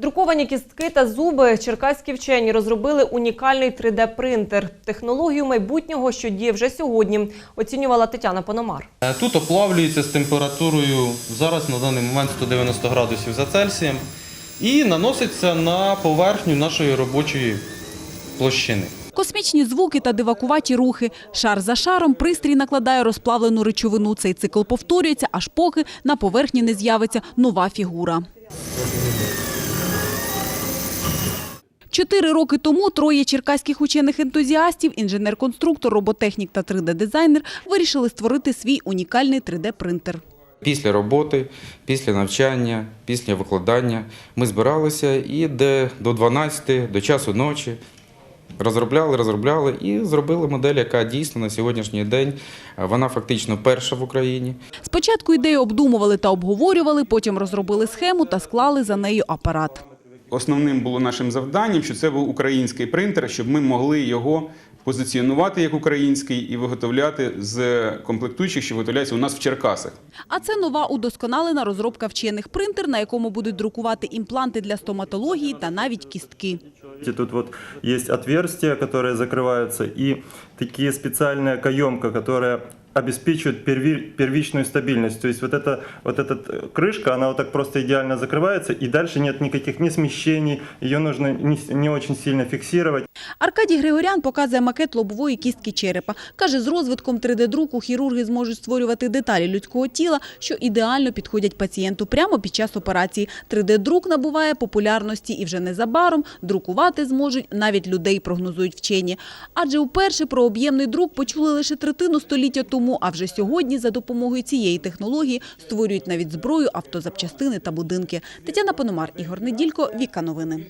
Друковані кістки та зуби черкаські вчені розробили унікальний 3D-принтер. Технологію майбутнього, що діє вже сьогодні, оцінювала Тетяна Пономар. Е, Тут оплавлюється з температурою зараз на даний момент 190 градусів за Цельсієм і наноситься на поверхню нашої робочої площини. Космічні звуки та дивакуваті рухи. Шар за шаром пристрій накладає розплавлену речовину. Цей цикл повторюється, аж поки на поверхні не з'явиться нова фігура. Чотири роки тому троє черкаських учених-ентузіастів, інженер-конструктор, роботехнік та 3D-дизайнер вирішили створити свій унікальний 3D-принтер. Після роботи, після навчання, після викладання ми збиралися і де до 12, до часу ночі розробляли, розробляли і зробили модель, яка дійсно на сьогоднішній день е, вона фактично перша в Україні. Спочатку ідею обдумували та обговорювали, потім розробили схему та склали за нею апарат. Основним було нашим завданням, що це був український принтер, щоб ми могли його позиціонувати як український і виготовляти з комплектуючих, що виготовляються у нас в Черкасах. А це нова удосконалена розробка вчених принтер, на якому будуть друкувати імпланти для стоматології та навіть кістки. Тут вот есть отверстия, которые закрываются, и такие специальная каемка, которая обеспечивает перви- первичную стабильность. То есть вот эта вот эта э, крышка, она вот так просто идеально закрывается, и дальше нет никаких ни смещений, ее нужно не, с- не очень сильно фиксировать. Аркадій Григорян показує макет лобової кістки черепа. Каже, з розвитком 3D-друку хірурги зможуть створювати деталі людського тіла, що ідеально підходять пацієнту прямо під час операції. 3D-друк набуває популярності і вже незабаром друкувати зможуть навіть людей, прогнозують вчені. Адже вперше про об'ємний друк почули лише третину століття тому, а вже сьогодні за допомогою цієї технології створюють навіть зброю, автозапчастини та будинки. Тетяна Пономар, Ігор Неділько, Віка Новини.